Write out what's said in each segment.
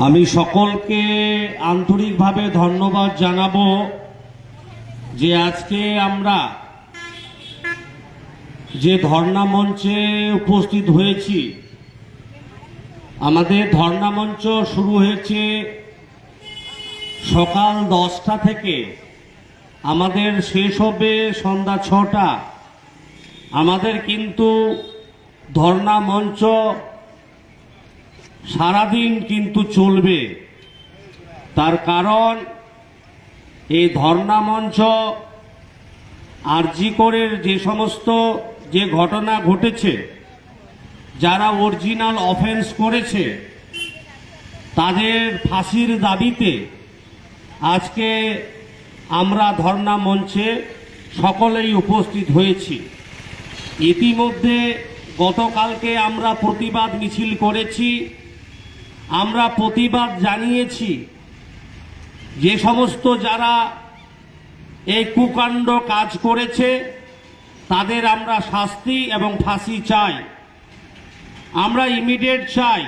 আমি সকলকে আন্তরিকভাবে ধন্যবাদ জানাব যে আজকে আমরা যে ধর্ণা মঞ্চে উপস্থিত হয়েছি, আমাদের ধর্ণা মঞ্চ শুরু হয়েছে সকাল দশটা থেকে। আমাদের শেষ হবে সন্ধ্যা ছটা। আমাদের কিন্তু ধর্ণা মঞ্চ সারাদিন কিন্তু চলবে। তার কারণ, এই ধর্ণা মঞ্চ আরজি করের যে সমস্ত যে ঘটনা ঘটেছে, যারা অরিজিনাল অফেন্স করেছে, তাদের ফাঁসির দাবিতে আজকে আমরা ধর্ণা মঞ্চে সকলেই উপস্থিত হয়েছি। ইতিমধ্যে গতকালকে আমরা প্রতিবাদ মিছিল করেছি। আমরা প্রতিবাদ জানিয়েছি যে সমস্ত যারা এই কুকাণ্ড কাজ করেছে, তাদের আমরা শাস্তি এবং ফাঁসি চাই। আমরা ইমিডিয়েট চাই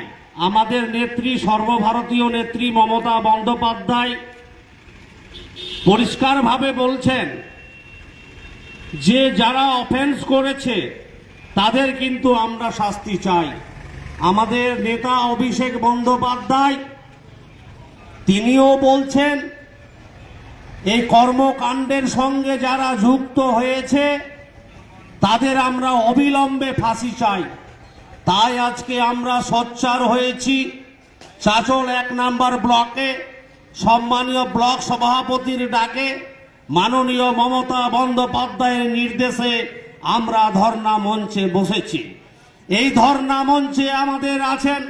আমাদের নেত্রী, সর্বভারতীয় নেত্রী মমতা বন্দ্যোপাধ্যায় পরিষ্কারভাবে বলছেন যে যারা অফেন্স করেছে, তাদের কিন্তু আমরা শাস্তি চাই। আমাদের নেতা অভিষেক বন্দ্যোপাধ্যায়, তিনিও বলছেন, এই কর্মকাণ্ডের সঙ্গে যারা যুক্ত হয়েছে, তাদের আমরা অবিলম্বে ফাঁসি চাই। তাই আজকে আমরা সোচ্চার হয়েছি, চাচল এক নাম্বার ব্লকে, সম্মানীয় ব্লক সভাপতির ডাকে, মাননীয় মমতা বন্দ্যোপাধ্যায়ের নির্দেশে আমরা ধর্ণা মঞ্চে বসেছি। এই ধর্ণা মঞ্চে আমাদের আছেন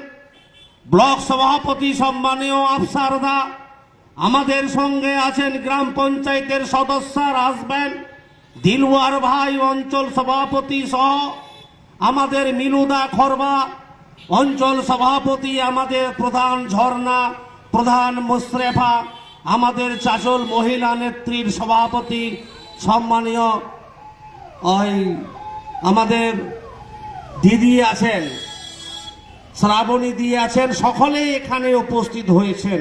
ব্লক সভাপতি সম্মানীয় আফসারদা। আমাদের সঙ্গে আছেন গ্রাম পঞ্চায়েতের সদস্যর আসবেন দিলওয়ার ভাই অঞ্চল সভাপতি সহ আমাদের মিনুদা খরবা। অঞ্চল সভাপতি, আমাদের প্রধান ঝর্ণা, প্রধান মুশরেফা, আমাদের চাচল মহিলা নেত্রীর সভাপতি সম্মানীয়। ওই আমাদের দিদি আছেন, শ্রাবণী দিয়ে আছেন সকলেই এখানে উপস্থিত হয়েছেন।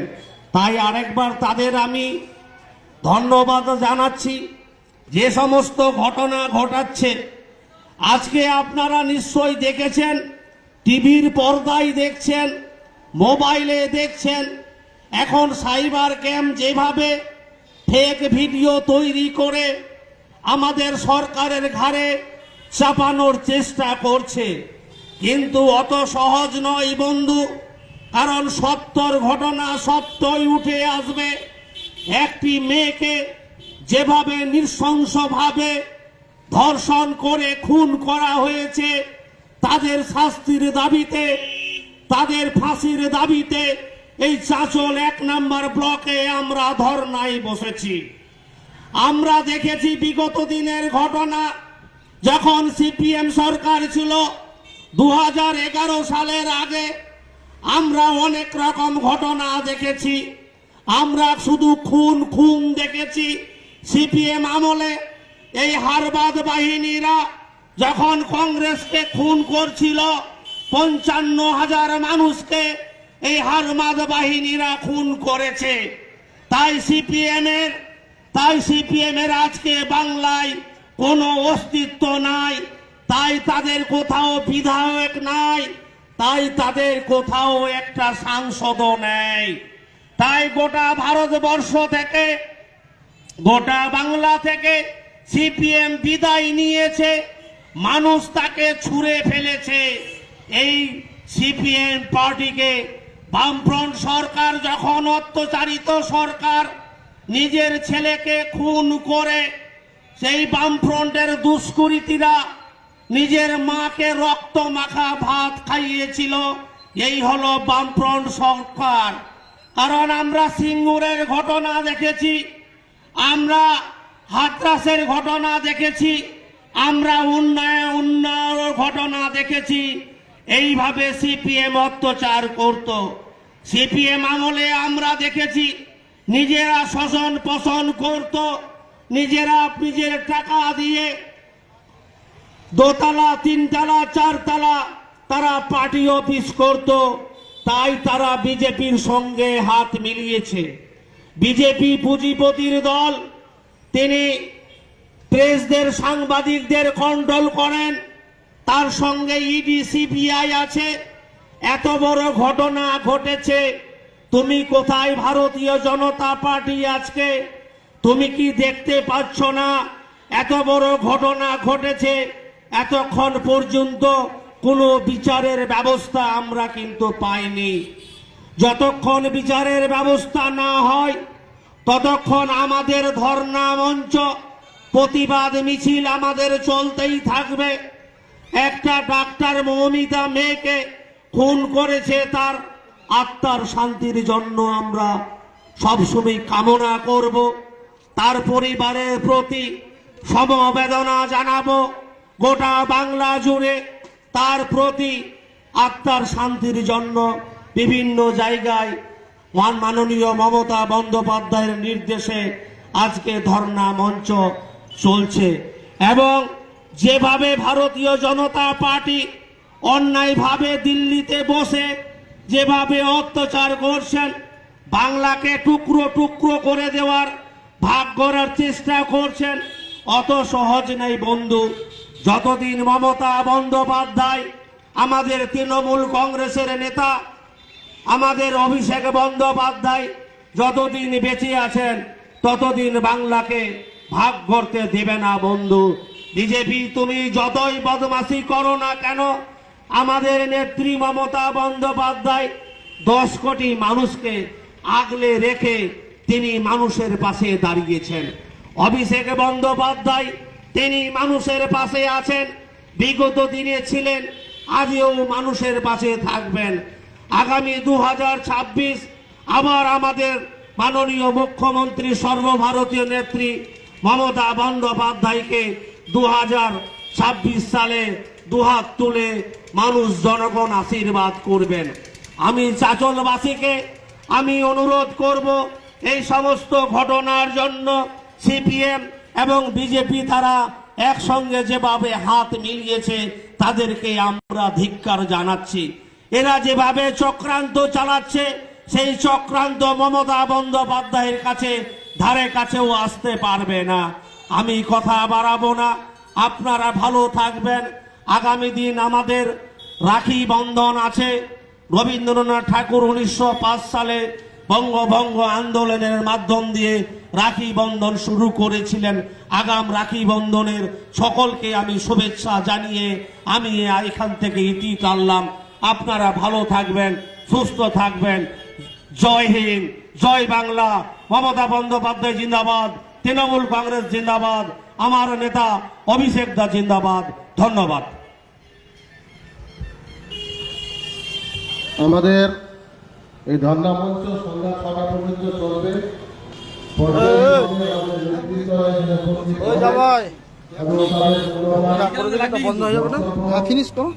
তাই আরেকবার তাদের আমি ধন্যবাদ জানাচ্ছি। যে সমস্ত ঘটনা ঘটাচ্ছে, আজকে আপনারা নিশ্চয়ই দেখেছেন, টিভির পর্দায় দেখছেন, মোবাইলে দেখছেন, এখন সাইবার ক্যাম যেভাবে ফেক ভিডিও তৈরি করে আমাদের সরকারের ঘাড়ে চাপানোর চেষ্টা করছে। কিন্তু অত সহজ নয় বন্ধু, কারণ সত্যর ঘটনা সত্যই উঠে আসবে। একটি মেয়েকে যেভাবে নৃশংসভাবে ধর্ষণ করে খুন করা হয়েছে, তাদের শাস্তির দাবিতে, তাদের ফাঁসির দাবিতে এই চাঁচল এক নম্বর ব্লকে আমরা ধর্নায় বসেছি। আমরা দেখেছি বিগত দিনের ঘটনা যখন সিপিএম সরকার ছিল দু হাজার এগারো সালের আগে আমরা অনেক রকম ঘটনা দেখেছি। আমরা শুধু খুন খুন দেখেছি সিপিএম আমলে। এই হারবাদ বাহিনীরা যখন কংগ্রেসকে খুন করছিল, পঞ্চান্ন হাজার মানুষকে এই হারমাদ বাহিনীরা খুন করেছে। তাই সিপিএম এর তাই সিপিএম এর আজকে বাংলায় কোনো অস্তিত্ব নাই। তাই তাদের কোথাও বিধায়ক নাই। তাই তাদের কোথাও একটা সাংসদও নেই। তাই গোটা ভারতবর্ষ থেকে, গোটা বাংলা থেকে সিপিএম বিদায় নিয়েছে। মানুষ তাকে ছুঁড়ে ফেলেছে। এই সিপিএম পার্টিকে বামফ্রন্ট সরকার যখন অত্যাচারিত সরকার, নিজের ছেলেকে খুন করে সেই বামফ্রন্টের দুষ্কৃতীরা নিজের মাকে রক্ত মাখা ভাত খাইয়েছিল। এই হলো বামফ্রন্ট সরকার। কারণ আমরা সিঙ্গুরের ঘটনা দেখেছি, আমরা হাতরাসের ঘটনা দেখেছি, আমরা উন্নয়ন ঘটনা দেখেছি। এইভাবে সিপিএম অত্যাচার করত। সিপিএম আমলে আমরা দেখেছি, নিজেরা শোষণ পোষণ করত। নিজেরা নিজের টাকা দিয়ে দোতলা, তিনতলা, চারতলা তারা পার্টি অফিস করত, তাই তারা বিজেপির সঙ্গে হাত মিলিয়েছে। বিজেপি পুঁজিপতির দল, তিনি প্রেসদের সাংবাদিকদের কন্ট্রোল করেন, তার সঙ্গে ইডি, সিবিআই আছে। এত বড় ঘটনা ঘটেছে, তুমি কোথায় ভারতীয় জনতা পার্টি আজকে? তুমি কি দেখতে পাচ্ছ না? এত বড় ঘটনা ঘটেছে। এতক্ষণ পর্যন্ত কোনো বিচারের ব্যবস্থা আমরা কিন্তু পাইনি। যতক্ষণ বিচারের ব্যবস্থা না হয়, ততক্ষণ আমাদের ধর্ণা মঞ্চ, প্রতিবাদ মিছিল আমাদের চলতেই থাকবে। একটা ডাক্তার মৌমিতা মেয়েকে খুন করেছে তার আত্মার শান্তির জন্য আমরা সবসময় কামনা করব। তার পরিবারের প্রতি সমবেদনা জানাব। গোটা বাংলা জুড়ে তার প্রতি আত্মার শান্তির জন্য বিভিন্ন জায়গায় মান- মাননীয় মমতা বন্দ্যোপাধ্যায়ের নির্দেশে আজকে ধর্ণা মঞ্চ চলছে এবং যেভাবে ভারতীয় জনতা পার্টি অন্যায়ভাবে দিল্লিতে বসে যেভাবে অত্যাচার করছেন, বাংলাকে টুকরো টুকরো করে দেওয়ার ভাগ করার চেষ্টা করছেন। অত সহজ নেই বন্ধু। যতদিন মমতা বন্দ্যোপাধ্যায় আমাদের তৃণমূল কংগ্রেসের নেতা, আমাদের অভিষেক বন্দ্যোপাধ্যায় যতদিন বেঁচে আছেন, ততদিন বাংলাকে ভাগ করতে দেবে না বন্ধু। বিজেপি, তুমি যতই বদমাসি করো না কেন, আমাদের নেত্রী মমতা বন্দ্যোপাধ্যায় দশ কোটি মানুষকে আগলে রেখে তিনি মানুষের পাশে দাঁড়িয়েছেন। অভিষেক বন্দ্যোপাধ্যায়, তিনি মানুষের পাশে আছেন। বিগত দিনে ছিলেন, আজও মানুষের পাশে থাকবেন। আগামী দু হাজার ছাব্বিশ আবার আমাদের মাননীয় মুখ্যমন্ত্রী সর্বভারতীয় নেত্রী মমতা বন্দ্যোপাধ্যায়কে দু সালে দুহাত তুলে মানুষ জনগণ আশীর্বাদ করবেন। আমি চাচলবাসীকে আমি অনুরোধ করব এই সমস্ত ঘটনার জন্য সিপিএম এবং বিজেপি তারা একসঙ্গে যেভাবে হাত মিলিয়েছে, তাদেরকে আমরা ধিক্কার জানাচ্ছি। এরা যেভাবে চক্রান্ত চালাচ্ছে, সেই চক্রান্ত মমতা বন্দ্যোপাধ্যায়ের কাছে, ধারে কাছেও আসতে পারবে না। আমি কথা বাড়াবো না। আপনারা ভালো থাকবেন। আগামী দিন আমাদের রাখি বন্ধন আছে। রবীন্দ্রনাথ ঠাকুর উনিশশো পাঁচ সালে বঙ্গভঙ্গ আন্দোলনের মাধ্যম দিয়ে রাখি বন্ধন শুরু করেছিলেন। আগাম রাখি বন্ধনের সকলকে আমি শুভেচ্ছা জানিয়ে আমি এখান থেকে ইতি টানলাম। আপনারা ভালো থাকবেন, সুস্থ থাকবেন। জয় হিন্দ, জয় বাংলা। মমতা বন্দ্যোপাধ্যায় জিন্দাবাদ, তৃণমূল কংগ্রেস জিন্দাবাদ, আমার নেতা অভিষেক দা জিন্দাবাদ। ধন্যবাদ। আমাদের এই ধর্ণা মঞ্চ সন্ধ্যা ছটা পর্যন্ত চলবে। বন্ধ হয়ে যাবে না? ফিনিশ করো।